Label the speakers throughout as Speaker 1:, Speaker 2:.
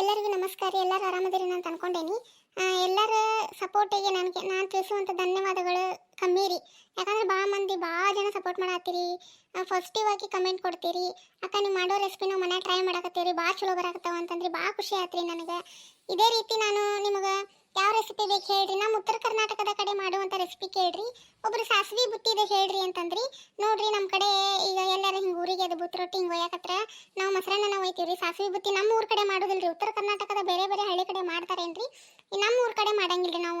Speaker 1: ಎಲ್ಲರಿಗೂ ನಮಸ್ಕಾರ, ಎಲ್ಲರೂ ಆರಾಮದಿರಿ ಅಂತ ಅನ್ಕೊಂಡೇನಿ. ಎಲ್ಲರ ಸಪೋರ್ಟಿಗೆ ನನಗೆ, ನಾನು ತಿಳಿಸುವಂಥ ಧನ್ಯವಾದಗಳು ಕಮ್ಮಿ ರೀ. ಯಾಕಂದ್ರೆ ಭಾಳ ಮಂದಿ ಭಾಳ ಜನ ಸಪೋರ್ಟ್ ಮಾಡತ್ತೀರಿ. ಪಾಸಿಟಿವ್ ಆಗಿ ಕಮೆಂಟ್ ಕೊಡ್ತೀರಿ. ಅಕ್ಕ, ನೀವು ಮಾಡೋ ರೆಸಿಪಿ ನಾವು ಮನೆ ಟ್ರೈ ಮಾಡಕತ್ತೀರಿ ಭಾಳ ಚಲೋ ಬರಾಕತ್ತಾವ ಅಂತಂದ್ರೆ. ಭಾಳ ಖುಷಿ ಆತ್ರಿ ನನಗೆ. ಇದೇ ರೀತಿ ನಾನು ನಿಮಗೆ ಯಾವ ರೆಸಿಪಿ ಬೇಕು ಹೇಳ್ರಿ? ನಮ್ಮ ಉತ್ತರ ಕರ್ನಾಟಕದ ಕಡೆ ಮಾಡುವಂಥ ರೆಸಿಪಿ ಕೇಳ್ರಿ. ಒಬ್ರು ಸಾಸ್ವಿ ಬುತ್ತಿದೆ ಹೇಳ್ರಿ ಅಂತಂದ್ರಿ. ನೋಡ್ರಿ ನಮ್ಮ ಕಡೆ ಈಗ ಎಲ್ಲರ ಹಿಂಗೆ ಊರಿಗೆ ಅದು ಬುತ್ತಿ ರೊಟ್ಟಿ ಹಿಂಗೆ ಒಯ್ಯಾಕತ್ರ, ನಾವು ಮೊಸರನ್ನ ಒಯ್ತೀವಿ ರೀ ಸಾಸ್ವಿ ಬುತ್ತಿ ನಮ್ಮ ಊರ ಕಡೆ ಮಾಡೋದಿಲ್ರಿ. ಉತ್ತರ ಕರ್ನಾಟಕದ ಬೇರೆ ಬೇರೆ ಹಳ್ಳಿ ಕಡೆ ಮಾಡ್ತಾರೇನ್ರಿ? ನಮ್ಮ ಊರ ಕಡೆ ಮಾಡಂಗಿಲ್ರಿ ನಾವು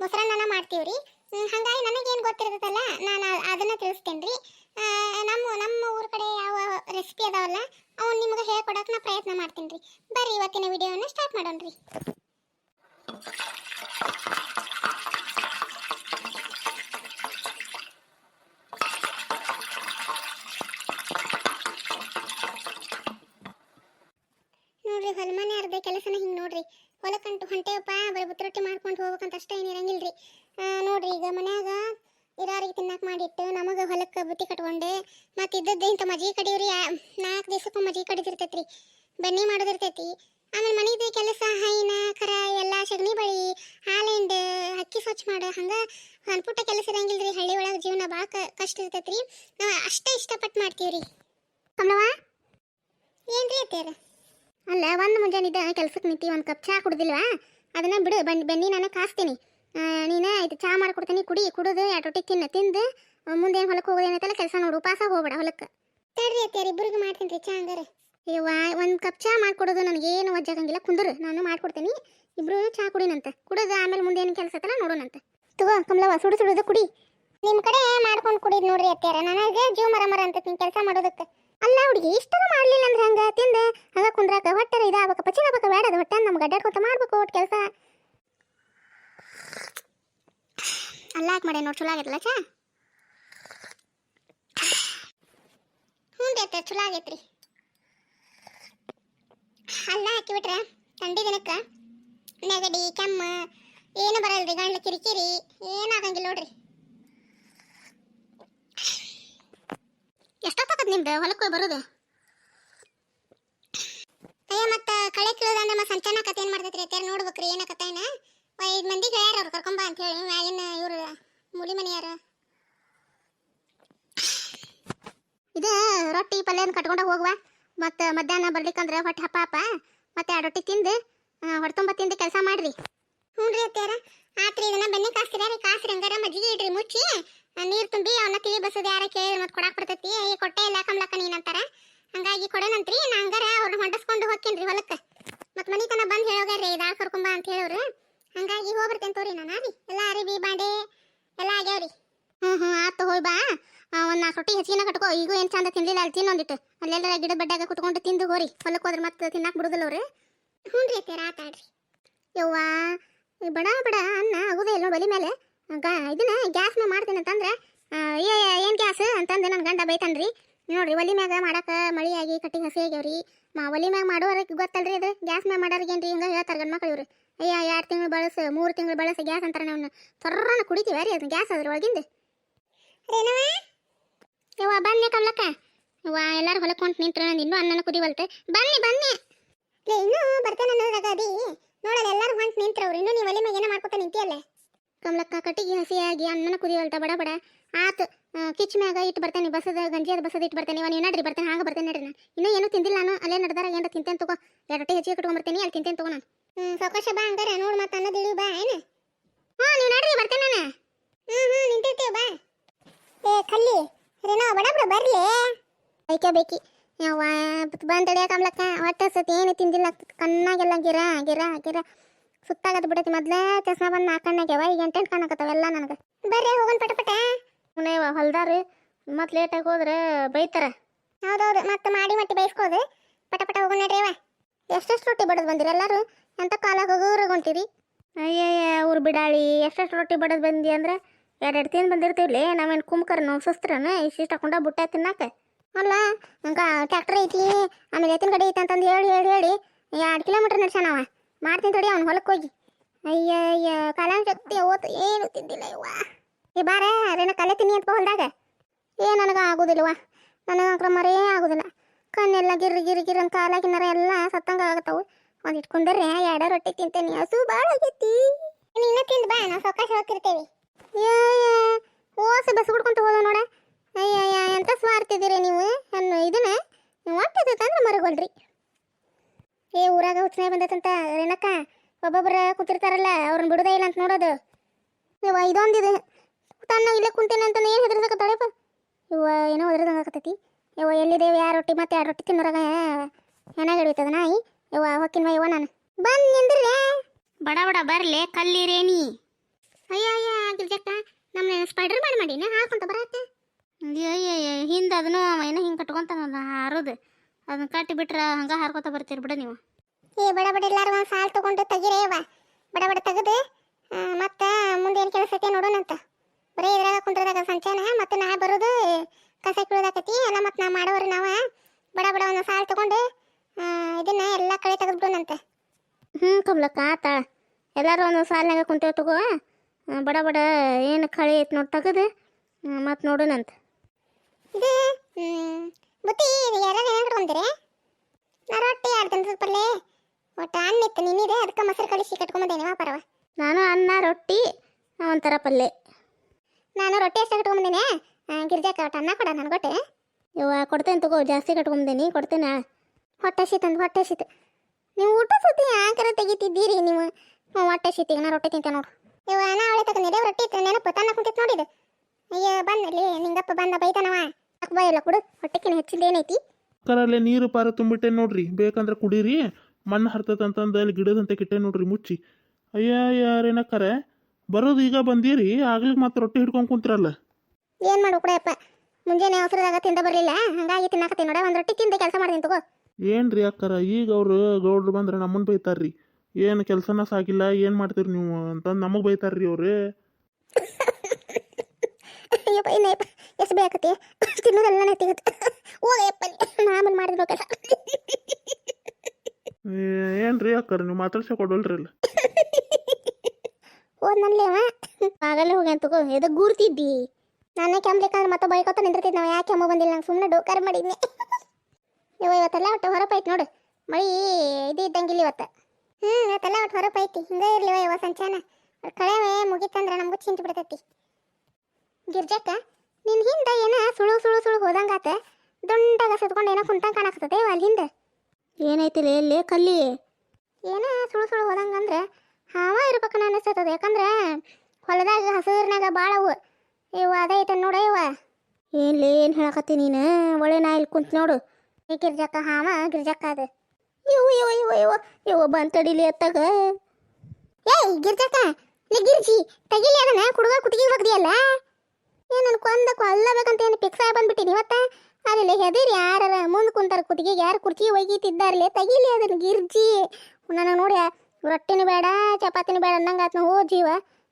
Speaker 1: ಮೊಸರನ್ನ ಮಾಡ್ತೀವಿ ರೀ ಹಾಗಾಗಿ ನನಗೇನು ಗೊತ್ತಿರ್ತದಲ್ಲ, ನಾನು ಅದನ್ನು ತಿಳಿಸ್ತೇನೆ ರೀ ನಮ್ಮ ನಮ್ಮ ಊರ ಕಡೆ ಯಾವ ರೆಸಿಪಿ ಅದಾವಲ್ಲ, ಅವ್ನು ನಿಮ್ಗೆ ಹೇಳ್ಕೊಡಕ್ಕೆ ನಾ ಪ್ರಯತ್ನ ಮಾಡ್ತೀನಿ ರೀ ಬರ್ರಿ ಇವತ್ತಿನ ವಿಡಿಯೋನ ಸ್ಟಾರ್ಟ್ ಮಾಡೋಣ ರೀ ನೋಡ್ರಿ ಹೊಲಮನೆ ಅರ್ಧ ಕೆಲಸನ ಹಿಂಗೆ ನೋಡ್ರಿ. ಹೊಲಕ್ಕಂಟು ಹೊಂಟೇವಪ್ಪ, ಬರೀ ಬುತ್ತಿ ರೊಟ್ಟಿ ಮಾಡ್ಕೊಂಡು ಹೋಗ್ಬೇಕಂತ ಅಷ್ಟೇ ಏನು ಇರಂಗಿಲ್ರಿ. ನೋಡ್ರಿ ಈಗ ಮನ್ಯಾಗ ಇರಾರಿಗೆ ತಿನ್ನಕ್ಕೆ ಮಾಡಿಟ್ಟು ನಮಗೆ ಹೊಲಕ್ಕೆ ಬುತ್ತಿ ಕಟ್ಕೊಂಡು, ಮತ್ತು ಇದ್ದದ್ದು ಇಂಥ ಮಜ್ಜಿಗೆ ಕಡಿವ್ರಿ ನಾಲ್ಕು ದಿವ್ಸಕ್ಕೂ ಮಜ್ಜಿಗೆ ಕಡಿದಿರ್ತೈತಿ ರೀ ಬನ್ನಿ ಮಾಡೋದಿರ್ತೈತಿ. ಆಮೇಲೆ ಮನೆದು ಕೆಲಸ, ಹೈನ ಕರ ಎಲ್ಲ ಸಗಣಿ ಬಳಿ, ಹಾಲೆಂಡ್, ಅಕ್ಕಿ ಸ್ವಚ್ಛ ಮಾಡು, ಹಂಗೆ ಅನ್ಪುಟ್ಟ ಕೆಲಸ ಇರಂಗಿಲ್ರಿ. ಹಳ್ಳಿ ಒಳಗೆ ಜೀವನ ಭಾಳ ಕಷ್ಟ ಇರ್ತೈತಿ ರೀ ನಾವು ಅಷ್ಟೇ ಇಷ್ಟಪಟ್ಟು ಮಾಡ್ತೀವಿ ರೀ ಏನ್ರಿ ಅತ್ತೇರ ಅಲ್ಲ ಒಂದು ಮುಂಜಾನಿದ್ದ ಕೆಲ್ಸಕ್ಕೆ ನಿಂತಿ ಒಂದು ಕಪ್ ಚಹಾ ಕುಡ್ದಿಲ್ವಾ? ಅದನ್ನ ಬಿಡು ಬನ್ನಿ ಬೆನ್ನಿ ನಾನು ಕಾಸ್ತೀನಿ. ನೀನು ಇದು ಚಹಾ ಮಾಡ್ಕೊಡ್ತೀನಿ ಕುಡಿ ಕುಡಿದು ಎರಡು ರೊಟ್ಟಿ ತಿನ್ನು ತಿಂದು ಮುಂದೆ ಏನು ಹೊಲಕ್ಕೆ ಹೋಗೋದೇನೈತಲ್ಲ ಕೆಲಸ ನೋಡು ಉಪವಾಸ ಹೋಗ್ಬೇಡ ಹೊಲಕ್ಕೆ. ತಡ್ರಿ ಅತ್ತೇರಿ ಇಬ್ಬರಿಗೂ ಮಾಡ್ತೀನಿ ರೀ ಚಹಾ ಹಂಗಾರೆ. ಅಯ್ಯವ್ವ ಒಂದು ಕಪ್ ಚಹಾ ಮಾಡ್ಕೊಡೋದು ನನಗೇನು ಒಜ್ಜಾಗಂಗಿಲ್ಲ ಕುಂದರು ನಾನು ಮಾಡ್ಕೊಡ್ತೀನಿ. ಇಬ್ಬರು ಚಹಾ ಕುಡಿನಂತೆ ಕುಡಿದು ಆಮೇಲೆ ಮುಂದೆ ಏನು ಕೆಲಸ ಐತಲ್ಲ ನೋಡೋಣಂತೆ. ತಗೋ ಕಮಲವ್ವ ಸುಡು ಸುಡುದು ಕುಡಿ. ನಿಮ್ಮ ಕಡೆ ಮಾಡ್ಕೊಂಡು ಕುಡಿದು ನೋಡ್ರಿ ಅತ್ತೇರ ನನಗೆ ಜೀವ ಮರ ಮರ ಅಂತ ಕೆಲಸ ಮಾಡೋದಕ್ಕೆ. ಅಲ್ಲ, ಹುಡುಗಿ ಇಷ್ಟರ ಮಾಡ್ಲಿಲ್ಲ ಅಂದ್ರೆ ಹಂಗ? ತಿಂದ, ಹಂಗ ಕುಂದ್ರಾಕ ಹೊಟ್ಟೆರ ಇದಾಗಬೇಕ ಪಚಿನ ಬೇಕ ಬೇಡ ಅದು ಹೊಟ್ಟೆ, ನಮ್ಗೆ ಅಡ್ಡಾಡ್ಕೊತ ಮಾಡ್ಬೇಕು ಒಟ್ಟು ಕೆಲಸ. ಅಲ್ಲ, ಯಾಕೆ ಮಾಡಿ ನೋಡಿ ಚಲೋ ಆಗೈತಲ್ಲ ಚಾ? ಹ್ಞೂ ರೀ ಚಲೋ ಆಗೈತ್ರಿ ಅಲ್ಲ ಹಾಕಿಬಿಟ್ರೆ ಥಂಡಿ ದಿನಕ್ಕೆ? ನೆಗಡಿ, ಕೆಮ್ಮು, ಏನು ಬರಲ್ರಿ, ಗಂಡ್ಲ ಕಿರಿಕಿರಿ ಏನಾಗಂಗಿಲ್ಲ ನೋಡ್ರಿ. ಎಷ್ಟೊತ್ತಾಗತ್ ನಿಮ್ದು? ಹೊಲಕ್ಕೆ ಬರೋದು? ಅಯ್ಯ ಮತ್ತ ಕಳೆ ಕೀಳೋದಂದ್ರೆ ಮತ್ತೆ ಸಂಚನ ಕತೆ ಏನು ಮಾಡ್ತೈತ್ರಿ? ಅತ್ಯಾರ ನೋಡ್ಬೇಕ್ರಿ? ಏನಾಕತ್ತ ಏನ? ಐದು ಮಂದಿ ಹೇಳ್ಯಾರ ಅವ್ರು ಕರ್ಕೊಂಬ ಅಂತ ಹೇಳಿ ಮ್ಯಾಗಿನ ಇವ್ರು ಮುಲಿ ಮನೆಯಾರ ಇದು ರೊಟ್ಟಿ ಪಲ್ಯನ ಕಟ್ಕೊಂಡ ಹೋಗುವ. ಮತ್ತು ಮಧ್ಯಾಹ್ನ ಬರ್ಲಿಕ್ಕಂದ್ರೆ ಹೊಟ್ಟೆ ಹಪ್ಪ ಹಪ್ಪ. ಮತ್ತೆ ಆ ರೊಟ್ಟಿ ತಿಂದು ಹೊಡ್ತುಂಬ ತಿಂದು ಕೆಲಸ ಮಾಡ್ರಿ. ಹ್ಞೂ ರೀ ಅತ್ಯಾರ ಆತ್ರಿ ಇದನ್ನ ಬೆನ್ನೆ ಕಾಸ್ತಿರ ರೀ ಕಾಸ್ರಿ ಹಂಗಾರ ಮಜ್ಜಿಗೆ ಇಡ್ರಿ ಮುಚ್ಚಿ ನೀರು ತುಂಬಿ ಅವನ್ನ ತಿಳಿ ಬಸದ ಯಾರ ಕೇಳಿ ಮತ್ತೆ ಕೊಡಾಕ್ ಬರ್ತೈತಿ ಈ ಕೊಟ್ಟೆ ಇಲ್ಲ ಕಮ್ಲಕ್ಕ ನೀನಂತಾರ ಹಂಗಾಗಿ ಕೊಡೋಣಂತ್ರಿ ನಾ ಹಂಗಾರ ಅವ್ರನ್ನ ಹೊಂಡಸ್ಕೊಂಡು ಹೋಗ್ತೇನ್ರಿ ಹೊಲಕ್ಕೆ. ಮತ್ತೆ ಮನೆ ತನ ಬಂದು ಹೇಳೋಗ್ಯಾರ್ರಿ ದಾಳ್ ಕರ್ಕೊಂಬ ಅಂತ ಹೇಳೋರು. ಹಂಗಾಗಿ ಹೋಗ್ಬರ್ತೇನೆ ತೋರಿ ನಾನು ರೀ ಎಲ್ಲ ಅರಿವಿ ಬಾಂಡೆ ಎಲ್ಲ ಆಗ್ಯಾವ್ರಿ. ಹ್ಞೂ ಹ್ಞೂ ಆತು ಹೋಯ್ ಬಾ. ಒಂದು ನಾಲ್ಕು ರೊಟ್ಟಿ ಹೆಚ್ಚಿನ ಕಟ್ಕೋ. ಈಗೂ ಏನು ಚಂದ ತಿನ್ಲಿಲ್ಲ ಅಲ್ಲಿ ತಿನ್ನೊಂದಿಟ್ಟು ಅಲ್ಲೆಲ್ಲರ ಗಿಡ ಬಡ್ಡಾಗ ಕುತ್ಕೊಂಡು ತಿಂದು ಹೋರಿ. ಹೊಲಕ್ಕೆ ಹೋದ್ರೆ ಮತ್ತೆ ತಿನ್ನಕ್ಕೆ ಬಿಡುದಿಲ್ಲ ಅವ್ರು. ಹ್ಞೂ ರೀ ಅತ್ತೆ ಆತಾಡ್ರಿ ಯವ್ವ ಬಡ ಬಡ ಅನ್ನ ಆಗುದೇ ಇಲ್ಲ ಬಲಿ ಮೇಲೆ. ಇದನ್ನ ಗ್ಯಾಸ್ ಮ್ಯಾಗ ಮಾಡ್ತೀನಿ ಅಂತಂದ್ರೆ ಏ ಏನು ಗ್ಯಾಸ್? ಅಂತಂದು ನನ್ನ ಗಂಡ ಬೈತಾನ್ರಿ. ನೋಡ್ರಿ, ಒಲಿ ಮ್ಯಾಗ ಮಾಡಕ್ಕೆ ಮಳಿಯಾಗಿ ಕಟ್ಟಿಗೆ ಹಸಿ ಆಗ್ಯಾವ್ರಿ. ಮಾ, ಒಲಿ ಮ್ಯಾಗ ಮಾಡೋರಿಗೆ ಗೊತ್ತಲ್ರಿ ಅದು? ಗ್ಯಾಸ್ ಮ್ಯಾಗ ಮಾಡೋರಿಗೇನ್ರಿ ಹಿಂಗೆ ಹೇಳ್ತಾರೆ ಗಂಡ ಮಕ್ಳು ಇವ್ರು. ಅಯ್ಯ ಎರಡು ತಿಂಗಳು ಬಳಸು, ಮೂರು ತಿಂಗಳು ಬಳಸು ಗ್ಯಾಸ್ ಅಂತಾರೆ ನಾವು ತೊರ್ರನ ಕುಡಿತೀವಿ ರೀ ಅದು ಗ್ಯಾಸ್ ಅದ್ರ ಒಳಗಿಂದ ಯವ್ವ, ಬನ್ನಿ ಕಮಲಕ್ಕ. ಯವ್ವ, ಎಲ್ಲರೂ ಹೊಲಕ್ಕೆ ಹೊಂಟು ನಿಂತ್ರೆ ನಾನು ಇನ್ನೂ ಅನ್ನನ ಕುದಿವಲ್ತೆ. ಬನ್ನಿ ಬನ್ನಿ. ಇನ್ನೂ ಬರ್ತೇನೆ ಅನ್ನೋದಾಗ ಅದಿ ನೋಡಲ್ಲ, ಎಲ್ಲರೂ ಹೊಂಟು ನಿಂತ್ರವ್ರು. ಇನ್ನೂ ನೀವು ಒಲೆ ಮ್ಯಾಗ ಏನೋ ಮಾಡ್ಕೊತ ನಿಂತಿಯಲ್ಲ? ಕಮಲಕ್ಕ ಕಟ್ಟಿಗೆ ಹಸಿಯಾಗಿ ಅನ್ನನ ಕುದಿವಲ್ತ ಬಡ ಬಡ. ಆತು ಕಿಚ್ ಮ್ಯಾಗ ಇಟ್ಟು ಬರ್ತೇನೆ, ಬಸದ, ಗಂಜಿಯದ ಬಸದ ಇಟ್ಟು ಬರ್ತೇನೆ ನೀವು ನಡ್ರಿ ಬರ್ತೇನೆ, ಹಾಗೆ ಬರ್ತೇನೆ ನಡ್ರಿ ನಾನು. ಇನ್ನೂ ಏನೂ ತಿಂದಿಲ್ಲ ನಾನು, ಅಲ್ಲೇ ನಡೆದಾರ, ಏನಾರ ತಿಂತೇನೆ ತಗೋ. ಎರಡು ರೊಟ್ಟಿ ಹೆಚ್ಚಿಗೆ ಕಟ್ಕೊಂಡ್ಬರ್ತೇನೆ ಅಲ್ಲಿ ತಿಂತೇನೆ ತಗೋ ನಾನು. ಹ್ಞೂ ಬಾ ಹಂಗಾರೆ, ನೋಡಿ ಮತ್ತೆ ಅನ್ನೋದು ಇಳಿವು ಬಾ, ಏನು? ಹ್ಞೂ ನೀವು ನಡ್ರಿ, ಬರ್ತೇನೆ ನಾನು. ಹ್ಞೂ ಹ್ಞೂ ನಿಂತಿರ್ತೀವಿ, ಬಾ. ಏ, ಕಲ್ಲಿ ರೇನೋ ಬಡ ಬಡ ಬರ್ಲಿ. ಬೈಕೆ, ಬೇಕಿ. ಯಾವ ಬಂದಡೆ ಕಮ್ಲಕ್ಕ ಹೊಟ್ಟೆ ಸತಿ ಏನು ತಿಂದಿಲ್ಲ. ಕಣ್ಣಾಗೆಲ್ಲ ಗಿರ ಗಿರ ಗಿರ. ಸುತ್ತಾಗದ್ ಬಿಡತಿ ಮೊದ್ಲೇ ಚಸ್ಮಾ ಬಂದು ನಾಲ್ಕಣ್ಣಾಗ್ಯಾವ ಈಗ ಎಂಟೆಂಟು ಕಾಣಕತ್ತಾವೆಲ್ಲ ನನಗೆ. ಬರ್ರಿ ಹೋಗೋಣ ಪಟ ಪಟ
Speaker 2: ಪುಣೆವ ಹೊಲ್ದಾರಿ ಮತ್ತೆ ಲೇಟಾಗಿ ಹೋದ್ರೆ ಬೈತಾರ.
Speaker 1: ಹೌದೌದು ಮತ್ತೆ ಮಾಡಿ ಮಟ್ಟಿ ಬೈಸ್ಕೋದು. ಪಟ ಪಟ ಹೋಗೋಣ ನಡ್ರಿ ಎಷ್ಟೆಷ್ಟು ರೊಟ್ಟಿ ಬಡದ್ ಬಂದಿರಿ ಎಲ್ಲರೂ? ಎಂತ ಕಾಲಾಗ ಹೋಗೋರ್ಗೊಂತೀರಿ
Speaker 2: ಅಯ್ಯಯ್ಯ ಊರು ಬಿಡಾಳಿ. ಎಷ್ಟೆಷ್ಟು ರೊಟ್ಟಿ ಬಡದ್ ಬಂದಿ ಅಂದ್ರೆ? ಎರಡೆರಡು ತಿಂದು ಬಂದಿರ್ತೀವ್ಲಿ. ನಾವೇನು ಕುಮ್ಕರ್ ನೋವು ಸುಸ್ತ್ರನ ಇಷ್ಟಿಷ್ಟು ಹಾಕೊಂಡ ಬುಟ್ಟ ತಿನ್ನಾಕ?
Speaker 1: ಅಲ್ಲ ಟ್ಯಾಕ್ಟರ್ ಐತಿ, ಆಮೇಲೆ ಎತ್ತಿನ ಗಾಡಿ ಐತಿ ಅಂತಂದು ಹೇಳಿ ಹೇಳಿ ಹೇಳಿ, ಎರಡು ಕಿಲೋಮೀಟರ್ ನಡ್ಸಾನವ ಮಾಡ್ತೀನಿ ತಡಿ ಅವ್ನು ಹೊಲಕ್ಕೆ ಹೋಗಿ. ಅಯ್ಯ ಅಯ್ಯ ಕಾಲಾನ ಶಕ್ತಿ ಓದು ಏನು ತಿಂದಿಲ್ಲ ಇವ್ವ. ಈ ಬಾರ ಅದೇನ ಕಲೆ ತಿನ್ನಿ ಅಂತ ಹೊಲ್ದಾಗ? ಏ, ನನಗೆ ಆಗೋದಿಲ್ವ ನನಗೆ ಅಂಕ್ರಮರೇ ಆಗೋದಿಲ್ಲ. ಕಣ್ಣೆಲ್ಲ ಗಿರ್ರಿ ಗಿರಿ ಗಿರ್ರಿ ಅಂತ ಕಾಲಾಗಿನಾರ ಎಲ್ಲ ಸತ್ತಂಗ ಆಗತ್ತವು.
Speaker 2: ಒಂದು ಇಟ್ಕೊಂಡ್ರೆ ಎರಡು ರೊಟ್ಟಿ ತಿಂತೇನೆ. ಹಸು ಭಾಳ ಆಗೈತಿ.
Speaker 1: ನೀನ ತಿಂದು ಬಾ ನಾವು ಸಾವಕಾಶ ಏ
Speaker 2: ಓಸ ಬಸ್ ಬಿಡ್ಕೊಂತ ಹೋದ ನೋಡ. ಅಯ್ಯ ಎಂತ ಸ್ವಾರ್ತಿದ್ದೀರಿ ನೀವು? ಅನ್ನೋ ಇದನ್ನ ಅಂದ್ರೆ ಮರಗೋಲ್ರಿ ಏ ಊರಾಗ ಹುಚ್ಚನೆ ಬಂದೈತಂತ ರೇಣಕ್ಕ ಒಬ್ಬೊಬ್ಬರ ಕೂತಿರ್ತಾರಲ್ಲ ಅವ್ರನ್ನ ಬಿಡುದೇ ಇಲ್ಲ ಅಂತ ನೋಡೋದು. ಇವ ಇದೊಂದಿದೆ ತನ್ನ ಇಲ್ಲೇ ಕುಂತೇನೆ ಅಂತ ಏನು ಹೆದರ್ಸಕತ್ತಾಳೆಪ್ಪ ಇವ ಏನೋ ಒದ್ರದಂಗೆ ಆಕತೈತಿ ಇವ ಎಲ್ಲಿದ್ದೇವೆ ಯಾರು ರೊಟ್ಟಿ ಮತ್ತೆ ಎರಡು ರೊಟ್ಟಿ ತಿನ್ನೋರಾಗ? ಏನಾಗ ಹಿಡಿತದ ನಾಯಿ. ಇವ ಹೊಕ್ಕಿನ ಇವ ನಾನು. ಬಂದು ನಿಂದ್ರೇ ಬಡ ಬಡ ಬರ್ಲೆ ಕಲ್ಲಿರೇನಿ ಅಯ್ಯ ಅಯ್ಯ ಗಿರ್ಜಕ್ಕ ನಮ್ಮ ಸ್ಪೈಡರ್ ಮಾಡಿ ಮಾಡಿನ? ಹಾಕೊಂತ ಬರತ್ತೆ ಅಯ್ಯಯ್ಯ ಹಿಂದೆ ಅದನ್ನು ಏನೋ ಹಿಂಗೆ ಕಟ್ಕೊಂತ ಹಾರೋದು. ಅದನ್ನ ಕಟ್ಟಿ ಬಿಟ್ರೆ ಹಂಗೆ ಹಾರ್ಕೊತ ಬರ್ತೀರಿ ಬಿಡ ನೀವು.
Speaker 1: ಏ ಬಡ ಬಡ ಎಲ್ಲಾರು ಒಂದು ಸಾಲ್ ತಗೊಂಡು ತೆಗಿರೇವ ಬಡ ಬಡ ತೆಗೆದು ಮತ್ತೆ ಮುಂದೆ ಏನು ಕೆಲಸ ಐತೆ ನೋಡೋಣಂತ ಬರೀ ಇದ್ರಾಗ ಕುಂದ್ರದಾಗ ಸಂಚಾನ ಮತ್ತೆ ನಾ ಬರೋದು ಕಸ ಕೀಳೋದಾಕತಿ ಎಲ್ಲ ಮತ್ತೆ ನಾ ಮಾಡೋರು ನಾವು. ಬಡ ಬಡ ಒಂದು ಸಾಲ್ ತಗೊಂಡು ಇದನ್ನ ಎಲ್ಲ ಕಳೆ ತೆಗೆದ್ಬಿಡೋಣಂತ
Speaker 2: ಹ್ಞೂ ಕಮಲಕ್ಕ ಆತ. ಎಲ್ಲರೂ ಒಂದು ಸಾಲಿನಾಗ ಕುಂತೇವೆ ತಗೋ. ಬಡ ಬಡ ಏನು ಕಳೆ ಐತೆ ನೋಡಿ ತೆಗೆದು ಮತ್ತೆ ನೋಡೋಣಂತ
Speaker 1: ಇದು ಬುತ್ತಿ ಇದು ಯಾರು ನೆನಪಿಟ್ಕೊಂತೀರಿ ನಾ ರೊಟ್ಟಿ ಎರಡು ದಿನದ ಪಲ್ಲೆ. ಒಟ್ಟು ಅನ್ನ ಇತ್ತು ನಿನ್ನಿದೆ ಅದಕ್ಕೆ ಮೊಸರು ಕಳಿಸಿ ಕಟ್ಕೊಂಬಂದೇನೆ ಪರವ.
Speaker 2: ನಾನು ಅನ್ನ ರೊಟ್ಟಿ ಒಂಥರ ಪಲ್ಲೆ.
Speaker 1: ನಾನು ರೊಟ್ಟಿ ಅಷ್ಟೇ ಕಟ್ಕೊಂಬಂದೇನೆ. ಗಿರ್ಜಾಕ ಒಟ್ಟು ಅನ್ನ ಕೊಡ ನಾನು ಕೊಟ್ಟೆ
Speaker 2: ಇವ ಕೊಡ್ತೇನೆ ತಗೋ ಜಾಸ್ತಿ ಕಟ್ಕೊಂಬಂದೇನಿ ಕೊಡ್ತೇನೆ?
Speaker 1: ಹೊಟ್ಟೆ ಶೀತ ಅಂತ ಹೊಟ್ಟೆ ಶೀತ ನೀವು ಊಟ ಸುತ್ತಿ ಯಾಕರ ತೆಗಿತಿದ್ದೀರಿ ನೀವು. ಹೊಟ್ಟೆ ಈಗ ನಾ ರೊಟ್ಟಿ ತಿಂತೆ ನೋಡು. ಇವ ನಾ ಅವಳೆ ತಗೊಂಡಿದ್ದೆ ರೊಟ್ಟಿ ನೆನಪು ತನ್ನ ಕುಂತಿತ್ತು ನೋಡಿದ್ದು ಅಯ್ಯೋ ಬಂದಲ್ಲಿ ನಿಂಗಪ್ಪ ಬಂದ ಬೈತಾನವ. ಎಲ್ಲ ಕೊಡು. ಹೊಟ್ಟೆಕಿನ ಹೆಚ್ಚಿಂದ ಏನೈತಿ?
Speaker 3: ಕರಲ್ಲೇ ನೀರು ಪಾರ ತುಂಬಿಟ್ಟೆ ನೋಡ್ರಿ. ಬೇಕಂದ್ರೆ ಕುಡೀರಿ. ಮಣ್ಣು ಹರ್ತದಂತಂದು ಅಲ್ಲಿ ಗಿಡದಂತೆ ಕಿಟ್ಟೆ ನೋಡ್ರಿ ಮುಚ್ಚಿ. ಅಯ್ಯ ಕರೆ? ಬರೋದು ಈಗ ಬಂದೀರಿ. ಆಗ್ಲಿಕ್ಕೆ ಮತ್ತೆ ರೊಟ್ಟಿ ಹಿಡ್ಕೊಂಡು ಕುಂತಿರಲ್ಲ.
Speaker 1: ಏನು ಮಾಡು ಕೊಡಪ್ಪ ಮುಂಜಾನೆ ಅವಸರದಾಗ ತಿಂದ ಬರಲಿಲ್ಲ. ಹಂಗಾಗಿ ತಿನ್ನಕತ್ತೆ ನೋಡ. ಒಂದು ರೊಟ್ಟಿ ತಿಂದೆ ಕೆಲಸ ಮಾಡ್ತೀನಿ ತಗೋ.
Speaker 3: ಏನ್ರಿ ಅಕ್ಕರ? ಈಗ ಅವರು ಗೌಡ್ರು ಬಂದ್ರೆ ನಮ್ಮನ್ನು ಬೈತಾರ್ರಿ. ಏನು ಕೆಲಸನ ಸಾಗಿಲ್ಲ. ಏನು ಮಾಡ್ತೀರಿ ನೀವು ಅಂತಂದು ನಮಗೆ ಬೈತಾರ್ರಿ ಅವ್ರು.
Speaker 1: ಅಯ್ಯಪ್ಪ ಇನ್ನೇಪ್ಪ ಎಷ್ಟು ಬೇಕತಿ ತಿನ್ನೋದೆಲ್ಲ ನೆತ್ತಿಗತ್ತೆ ಹೋಗಯ್ಯಪ್ಪ ನಾಮನ್ ಮಾಡಿದ್ರು ಕೆಲಸ.
Speaker 3: ಏನ್ರಿ ಅಕ್ಕಾರ ನೀವು ಮಾತಾಡ್ಸಿ ಕೊಡೋಲ್ರಿ ಅಲ್ಲ
Speaker 1: ಹೋದ್ ನನ್ಲೇವ
Speaker 2: ಆಗಲೇ ಹೋಗ್ಯಾನ ತಗೋ ಎದಕ್ಕೆ ಗೂರ್ತಿದ್ದಿ?
Speaker 1: ನಾನೇ ಕೆಮ್ಲಿಕ್ಕಂದ್ರೆ ಮತ್ತೆ ಬೈಕೋತ ನಿಂತಿರ್ತಿದ್ ನಾವು ಯಾಕೆ ಕೆಮ್ಮು ಬಂದಿಲ್ಲ ನಂಗೆ ಸುಮ್ಮನೆ ಡೋಕಾರ ಮಾಡಿದ್ನಿ. ಇವ ಇವತ್ತೆಲ್ಲ ಒಟ್ಟು ಹೊರಪೈತಿ ನೋಡು. ಮಳಿ ಇದು ಇದ್ದಂಗಿಲ್ಲ ಇವತ್ತು. ಹ್ಞೂ ಇವತ್ತೆಲ್ಲ ಒಟ್ಟು ಹೊರಪೈತಿ. ಹಿಂಗೆ ಇರಲಿವ ಇವ ಸಂಚಾನ. ಕಳೆ ಮುಗಿತಂದ್ರೆ ನಮಗೂ ಚಿಂತೆ ಬಿಡ್ತೈತಿ. ಗಿರ್ಜಕ್ಕ ನಿನ್ನ ಹಿಂದೆ ಏನ ಸುಳು ಸುಳು ಸುಳು ಹೋದಂಗಾತ? ದೊಡ್ಡಾಗ ಸುತ್ಕೊಂಡು ಏನೋ ಕುಂತಂಗೆ ಕಾಣಕತ್ತದೆ ಅಲ್ಲಿ ಹಿಂದೆ
Speaker 2: ಏನೈತಿಲ್ಲ ಎಲ್ಲಿ ಕಲ್ಲಿ?
Speaker 1: ಏನ ಸುಳು ಸುಳು ಹೋದಂಗಂದ್ರೆ? ಹಾವ ಇರ್ಬೇಕು ಅನಿಸ್ತದ ಯಾಕಂದ್ರೆ ಹೊಲದಾಗ ಹಸಿರಿನಾಗ ಭಾಳ ಅವು. ಇವ ಅದೈತೆ ನೋಡ ಇವ.
Speaker 2: ಏನ್ಲೇ ಏನು ಹೇಳಕತ್ತಿ ನೀನು? ಒಳ್ಳೆ ನಾ ಇಲ್ಲಿ ಕುಂತ ನೋಡು.
Speaker 1: ಈ ಗಿರ್ಜಕ್ಕ ಹಾವ ಗಿರ್ಜಕ್ಕ ಅದು
Speaker 2: ಇವು ಇವ ಇವ ಇವ ಇವ ಬಂತಡಿಲಿ ಅತ್ತಾಗ
Speaker 1: ಏಯ್ ಗಿರ್ಜಕ್ಕ ನೀ ಗಿರ್ಜಿ ತೆಗಿಲಿ ಅದನ್ನ ಕುಡುಗ ಕುಟಿಗೆ ಬಗ್ದಿಯಲ್ಲ ಏನು ನನ್ ಕೊಲ್ಲಬೇಕಂತ ಏನು ಫಿಕ್ಸ್ ಆಗಿ ಬಂದ್ಬಿಟ್ಟಿನಿ ಇವತ್ತ? ಅಲ್ಲಿ ಹೆದರಿ ಯಾರ ಮುಂದೆ ಕುಂತಾರ ಕುತ್ತಿಗೆಗೆ ಯಾರು ಕುರ್ಚಿ ಒಯ್ಗಿತಿದ್ದಾರಲೆ ತೆಗಿಲಿ ಅದನ್ನ ಗಿರ್ಜಿ. ನನಗೆ ನೋಡಿ ರೊಟ್ಟಿನೂ ಬೇಡ ಚಪಾತಿನೂ ಬೇಡ ಅನ್ನಂಗಾತ್ ಓ ಜೀವ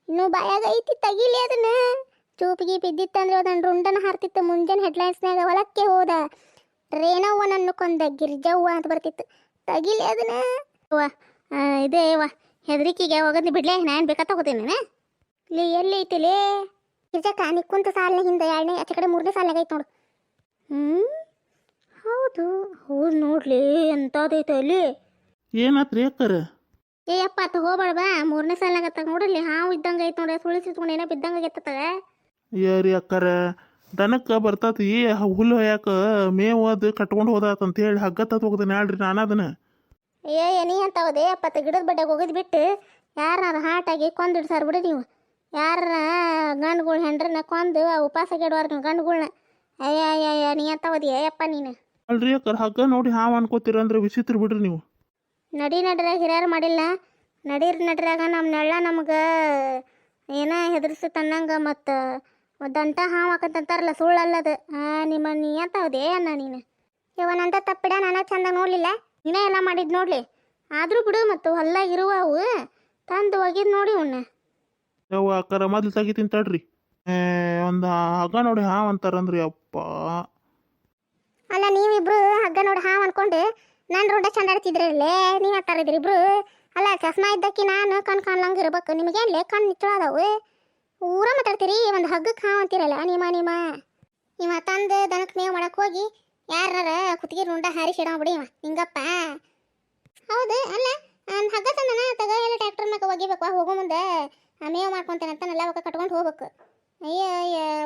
Speaker 1: ಇನ್ನೂ ಬಾಯಾಗ ಐತಿ ತೆಗಿಲಿ ಅದನ್ನ. ಚೂಪಿಗೆ ಬಿದ್ದಿತ್ತಂದ್ರೆ ಅದನ್ನ ರುಂಡನ ಹಾರ್ತಿತ್ತು. ಮುಂಜಾನೆ ಹೆಡ್ಲೈನ್ಸ್ನಾಗ ಹೊಲಕ್ಕೆ ಹೋದ. ರೇಣವ್ವನನ್ನು ಕೊಂದ ಗಿರ್ಜವ್ವ ಅಂತ ಬರ್ತಿತ್ತು. ತಗಿಲಿ ಅದನ್ನ.
Speaker 2: ಆ, ಇದೇ ವಾ ಹೆದರಿಕೆಗೆ ಹೋಗೋದು ಬಿಡ್ಲೆ ನಾನು ಬೇಕಾ ತಗೋತೀನಿ ಇಲ್ಲಿ ಎಲ್ಲಿ ಐತಿಲೇ
Speaker 1: ಗಿರ್ಜಕ್ಕ ನೀ ಕುಂತ ಸಾಲಿನ ಹಿಂದೆ ಎರಡನೇ ಆಚೆ ಕಡೆ ಮೂರನೇ ಸಾಲಿನಾಗ ಐತೆ ನೋಡು.
Speaker 2: ಹ್ಞೂ ಹೌದು. ಹೌದು ನೋಡ್ಲಿ ಎಂಥದೈತೆ ಅಲ್ಲಿ.
Speaker 3: ಏನಾತ್ರಿ ಅಕ್ಕರ?
Speaker 2: ಏ ಅಪ್ಪ ತಗೋಬೇಡ ಬಾ. ಮೂರನೇ ಸಾಲಿನಾಗ ತಗ ನೋಡಲ್ಲಿ. ಹಾವು ಇದ್ದಂಗ ಐತೆ ನೋಡಿ. ಸುಳಿ ಸಿತ್ಕೊಂಡು ಏನೋ ಬಿದ್ದಂಗೆ ಆಗೈತಗ
Speaker 3: ಯಾರಿ ಅಕ್ಕರ ದನಕ್ಕೆ ಬರ್ತತಿ. ಹುಲ್ಲು ಹೊಯ್ಯಾಕ ಮೇವು ಅದು ಕಟ್ಕೊಂಡು ಹೋದಾತಂತ ಹೇಳಿ ಹಗ್ಗತ್ತ ತತ್ ಹೋಗ್ತಾನೆ ಹೇಳ್ರಿ ನಾನು ಅದನ್ನ.
Speaker 2: ಏ ಏನಿ ಅಂತ ಹೋದೆ. ಅಪ್ಪ ಗಿಡದ ಬಡ್ಡೆಗೆ ಹೋಗಿದ್ ಬಿಟ್ಟು ಯಾರನ್ನಾರು ಹಾಟಾಗಿ ಕೊಂದಿಡ್ಸಾರ ಬಿಡಿ ನೀವು. ಯಾರ ಗಂಡುಗಳು ಹೆಂಡ್ರನ್ನ ಕೊಂದು ಉಪವಾಸ ಗೆಡುವಾರ ನೀವು ಗಂಡುಗಳ್ನ. ಅಯ್ಯ ಅಯ್ಯ ಅಯ್ಯ ನೀ ಓದಿಯ? ಅಯ್ಯಪ್ಪ ನೀನು.
Speaker 3: ಅಲ್ರಿ ಅಕ್ಕಾರ ಹಗ್ಗ ನೋಡಿ ಹಾವು ಅನ್ಕೋತೀರ ಅಂದ್ರೆ ವಿಚಿತ್ರ ಬಿಡ್ರಿ ನೀವು.
Speaker 2: ನಡಿ ನಡ್ರಾಗ ಹಿರಿಯರು ಮಾಡಿಲ್ಲ. ನಡೀರ್ ನಡ್ರಾಗ ನಮ್ಮ ನೆಳ್ಳ ನಮ್ಗೆ ಏನ ಹೆದರ್ಸಿ ಅನ್ನಂಗೆ ಮತ್ತು ದಂಟ ಹಾವು ಹಾಕಂತಾರಲ್ಲ ಸುಳ್ಳಲ್ಲದು. ನಿಮ್ಮ ನೀ ಅಂತವದೆ ಅನ್ನ ನೀನು?
Speaker 1: ಇವನಂತ ತಪ್ಪಿಡ ನಾನು ಚಂದ ನೋಡ್ಲಿಲ್ಲ.
Speaker 2: ನೀನೇ ಎಲ್ಲ ಮಾಡಿದ್ ನೋಡ್ಲಿ. ಆದರೂ ಬಿಡು ಮತ್ತು ಅವು ತಂದು ಒಗಿದ್ ನೋಡಿ ಉಣ್ಣ.
Speaker 3: ಯಾವ ಅಕ್ಕಾರ ಮೊದ್ಲು ತೆಗಿತೀನಿ ತಡ್ರಿ ಏ, ಒಂದು ಹಗ್ಗ ನೋಡಿ ಹಾವು ಅಂತಾರಂದ್ರಿ ಅಪ್ಪ.
Speaker 1: ಅಲ್ಲ, ನೀವಿಬ್ರು ಹಗ್ಗ ನೋಡಿ ಹಾವ್ ಅನ್ಕೊಂಡು ನನ್ನ ರೋಡ ಚಂಡಾಡ್ತಿದ್ರಲ್ಲೇ ನೀವು ಹತ್ತಾರಿದ್ರಿ ಇಬ್ರು? ಅಲ್ಲ, ಚಸ್ಮಾ ಇದ್ದಕ್ಕಿ ನಾನು ಕಣ್ ಕಾಣ್ಲಂಗೆ ಇರ್ಬೇಕು. ನಿಮಗೇನ್ಲೇ ಕಣ್ಣು ನಿಚ್ಚಳಾದವು ಊರ ಮಾತಾಡ್ತೀರಿ? ಒಂದು ಹಗ್ಗಕ್ಕೆ ಹಾವು ಅಂತೀರಲ್ಲ ನಿಮ್ಮ ನಿಮ್ಮ ಇವ ತಂದು ದನಕ್ಕೆ ಮೇವು ಮಾಡಕ್ಕೆ ಹೋಗಿ ಯಾರ ಕುತ್ತಿಗೆ ರುಂಡ ಹಾರಿಸಿಡ ಬಿಡಿ ಇವ, ನಿಂಗಪ್ಪ. ಹೌದು, ಅಲ್ಲ ಒಗಿಬೇಕು ಹೋಗೋ ಮುಂದೆ. ಮೇವು ಮಾಡ್ಕೊಂತೇನೆ ಅಂತ ಎಲ್ಲ ಒಕ್ಕ ಕಟ್ಕೊಂಡು ಹೋಗ್ಬೇಕು. ಅಯ್ಯ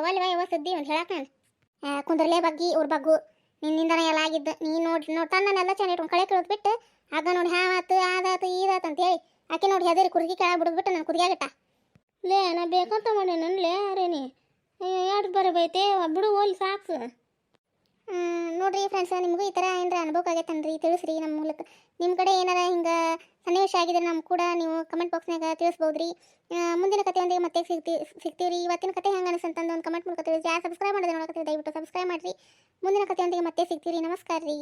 Speaker 1: ಒಳ್ಳೆ ವಯ್ಯವ ಸುದ್ದಿ ಒಂದು ಹೇಳಕ್ಕೆ ನಾನು. ಕುಂದ್ರಲೇ ಬಗ್ಗಿ ಅವ್ರ ಬಗ್ಗು. ನಿನ್ನಿಂದನೇ ಎಲ್ಲ ಆಗಿದ್ದು. ನೀನು ನೋಡಿ ನೋಡಿ ತನ್ನೆಲ್ಲ ಚೆನ್ನಾಗಿ ಇಟ್ಕೊಂಡು ಕಳೆ ಕೇಳೋದು ಬಿಟ್ಟು, ಆಗ ನೋಡಿ ಹಾವಾತು ಆದಾತು, ಈದಾತು ಅಂತೇಳಿ ಆಕೆ ನೋಡಿ ಹೆದರಿ ಕುರ್ಗಿ ಕೆಳಗೆ ಬಿಡ್ಬಿಟ್ಟು ನಾನು ಕುದಿಯಾಗಟ್ಟ ಲೇ, ನಾ ಬೇಕಂತ ನನ್ಲೇ, ಅರೇನಿ. ಎರಡು ಬರಬೈತೆ? ಬಿಡು, ಹೋಲಿ ಸಾಕು ನೋಡ್ರಿ ಫ್ರೆಂಡ್ಸ್ ನಿಮಗೂ ಈ ಥರ ಏನಾರ ಅನುಭವ ಆಗೈತನ್ರಿ, ತಿಳಿಸ್ರಿ ನಮ್ಮ ಮೂಲಕ. ನಿಮ್ಮ ಕಡೆ ಏನಾರ ಹಿಂಗೆ ಸನ್ನಿವೇಶ ಆಗಿದೆ ನಮ್ಮ ಕೂಡ ನೀವು ಕಮೆಂಟ್ ಬಾಕ್ಸ್ನಾಗ ತಿಳಿಸ್ಬೋದ್ರಿ. ರೀ ಮುಂದಿನ ಕಥೆಯೊಂದಿಗೆ ಮತ್ತೆ ಸಿಗ್ತಿ ಸಿಗ್ತೀವಿ ರೀ ಇವತ್ತಿನ ಕತೆ ಹೆಂಗೆ ಅನಿಸಂತಂದು ಒಂದು ಕಮೆಂಟ್ ಮೂಲಕ ತಿಳಿಸಿ ಯಾರು ಸಬ್ಸ್ಕ್ರೈಬ್ ಮಾಡಿದ್ರೆ ನೋಡಕತ್ತೀವಿ ದಯವಿಟ್ಟು ಸಬ್ಸ್ಕ್ರೈಬ್ ಮಾಡಿರಿ. ಮುಂದಿನ ಕಥೆಯೊಂದಿಗೆ ಮತ್ತೆ ಸಿಗ್ತೀರಿ ನಮಸ್ಕಾರ ರೀ